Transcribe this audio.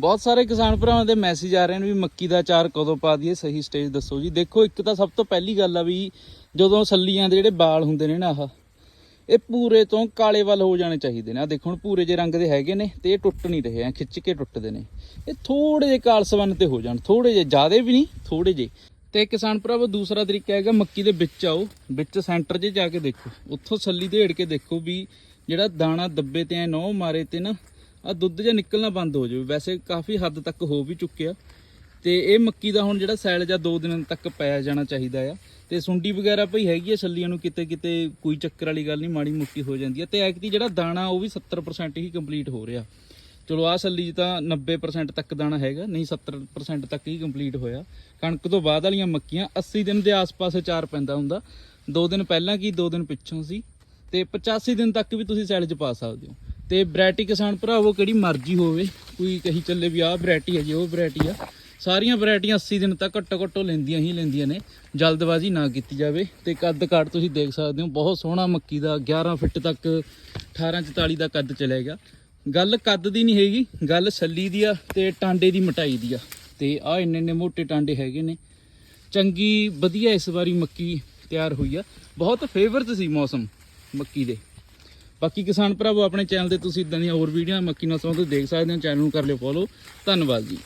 ਬਹੁਤ ਸਾਰੇ ਕਿਸਾਨ ਭਰਾਵਾਂ ਦੇ ਮੈਸੇਜ ਆ ਰਹੇ ਨੇ ਵੀ ਮੱਕੀ ਦਾ ਅਚਾਰ ਕਦੋਂ ਪਾ ਦਈਏ? ਸਹੀ ਸਟੇਜ ਦੱਸੋ ਜੀ। ਦੇਖੋ, ਇੱਕ ਤਾਂ ਸਭ ਤੋਂ ਪਹਿਲੀ ਗੱਲ ਆ ਵੀ ਜਦੋਂ ਸੱਲੀਆਂ ਦੇ ਜਿਹੜੇ ਬਾਲ ਹੁੰਦੇ ਨੇ ਨਾ ਆਹ, ਇਹ ਪੂਰੇ ਤੋਂ ਕਾਲੇ ਵੱਲ ਹੋ ਜਾਣੇ ਚਾਹੀਦੇ ਨੇ। ਆ ਦੇਖੋ, ਹੁਣ ਪੂਰੇ ਜੇ ਰੰਗ ਦੇ ਹੈਗੇ ਨੇ ਤੇ ਇਹ ਟੁੱਟ ਨਹੀਂ ਰਹੇ ਆ, ਖਿੱਚ ਕੇ ਟੁੱਟਦੇ ਨੇ। ਇਹ ਥੋੜੇ ਜਿਹੇ ਕਾਲਸਵਨ ਤੇ ਹੋ ਜਾਣ ਥੋੜੇ ਜਿਹੇ, ਜ਼ਿਆਦੇ ਵੀ ਨਹੀਂ ਥੋੜੇ ਜਿਹੇ। ਤੇ ਕਿਸਾਨ ਭਰਾਵੋ, ਦੂਸਰਾ ਤਰੀਕਾ ਹੈਗਾ ਮੱਕੀ ਦੇ ਵਿੱਚ ਆਓ, ਵਿੱਚ ਸੈਂਟਰ 'ਚ ਜਾ ਕੇ ਦੇਖੋ, ਉੱਥੋਂ ਸੱਲੀ ਢੇੜ ਕੇ ਦੇਖੋ ਵੀ ਜਿਹੜਾ ਦਾਣਾ ਦੱਬੇ ਤੇ ਐ ਨੌ ਮਾਰੇ ਤੇ ਨਾ ਆ ਦੁੱਧ ਜਿਹਾ ਨਿਕਲਣਾ ਬੰਦ ਹੋ ਜਾਵੇ ਵੈਸੇ ਕਾਫੀ ਹੱਦ ਤੱਕ ਹੋ ਵੀ ਚੁੱਕਿਆ। ਤੇ ਇਹ ਮੱਕੀ ਦਾ ਹੁਣ ਜਿਹੜਾ ਸੈਲ ਜਾਂ 2 ਦਿਨਾਂ ਤੱਕ ਪਾਇਆ ਜਾਣਾ ਚਾਹੀਦਾ ਆ। ਤੇ ਸੁੰਡੀ ਵਗੈਰਾ ਭਈ ਹੈਗੀ ਆ ਛੱਲੀਆਂ ਨੂੰ ਕਿਤੇ ਕਿਤੇ ਕੋਈ ਚੱਕਰ ਵਾਲੀ ਗੱਲ ਨਹੀਂ, ਮਾੜੀ ਮੁੱਕੀ ਹੋ ਜਾਂਦੀ ਆ। ਤੇ ਐਕਤੀ ਜਿਹੜਾ ਦਾਣਾ ਉਹ ਵੀ 70% ਹੀ ਕੰਪਲੀਟ ਹੋ ਰਿਹਾ। ਚਲੋ ਆ ਸੱਲੀ 'ਚ ਤਾਂ 90% ਤੱਕ ਦਾਣਾ ਹੈਗਾ, ਨਹੀਂ 70% ਤੱਕ ਹੀ ਕੰਪਲੀਟ ਹੋਇਆ। ਕਣਕ ਤੋਂ ਬਾਅਦ ਵਾਲੀਆਂ ਮੱਕੀਆਂ 80 ਦਿਨ ਦੇ ਆਸ-ਪਾਸ ਚਾਰ ਪੈਂਦਾ ਹੁੰਦਾ। 2 ਦਿਨ ਪਹਿਲਾਂ ਕੀ 2 ਦਿਨ ਪਿੱਛੋਂ ਸੀ। ਤੇ 85 ਦਿਨ ਤੱਕ ਵੀ ਤੁਸੀਂ ਸੈਲ 'ਚ ਪਾ ਸਕਦੇ ਹੋ। ਤੇ ਵੈਰਾਈਟੀ ਕਿਸਾਨ ਭਰਾਵੋ ਕਿਹੜੀ ਮਰਜ਼ੀ ਹੋਵੇ, ਕੋਈ ਕਹੀ ਚੱਲੇ ਵੀ ਆਹ ਵੈਰਾਈਟੀ ਹੈ ਜੀ ਉਹ ਵੈਰਾਈਟੀ ਆ। ਸਾਰੀਆਂ ਵੈਰਾਈਟੀਆਂ 80 ਦਿਨ ਤੱਕ ਘੱਟੋ ਘੱਟੋ ਲੈਂਦੀਆਂ ਹੀ ਲੈਂਦੀਆਂ ਨੇ, ਜਲਦਬਾਜ਼ੀ ਨਾ ਕੀਤੀ ਜਾਵੇ। ਤੇ ਕੱਦ ਕਾਠ ਤੁਸੀਂ ਦੇਖ ਸਕਦੇ ਹੋ, ਬਹੁਤ ਸੋਹਣਾ ਮੱਕੀ ਦਾ 11 ਫਿੱਟ ਤੱਕ 18 44 ਦਾ ਕੱਦ ਚਲੇਗਾ ਗੱਲ ਕੱਦ ਦੀ ਨਹੀਂ ਹੈਗੀ, ਗੱਲ ਛੱਲੀ ਦੀ ਆ ਤੇ ਟਾਂਡੇ ਦੀ ਮਟਾਈ ਦੀ ਆ। ਤੇ ਆ ਇੰਨੇ ਇੰਨੇ ਮੋਟੇ ਟਾਂਡੇ ਹੈਗੇ ਨੇ। ਚੰਗੀ, ਵਧੀਆ ਇਸ ਵਾਰੀ ਮੱਕੀ ਤਿਆਰ ਹੋਈ ਆ। ਬਹੁਤ ਫੇਵਰਟ ਸੀ ਮੌਸਮ ਮੱਕੀ ਦੇ। ਬਾਕੀ ਕਿਸਾਨ ਭਰਾਵੋ, ਆਪਣੇ ਚੈਨਲ ਤੇ ਤੁਸੀਂ ਇਦਾਂ ਦੀਆਂ ਹੋਰ ਵੀਡੀਓ ਮੱਕੀ ਨਾਲ ਸੰਬੰਧਿਤ ਦੇਖ ਸਕਦੇ ਹੋ ਚੈਨਲ ਨੂੰ ਕਰ ਲਿਓ ਫੋਲੋ ਧੰਨਵਾਦ ਜੀ।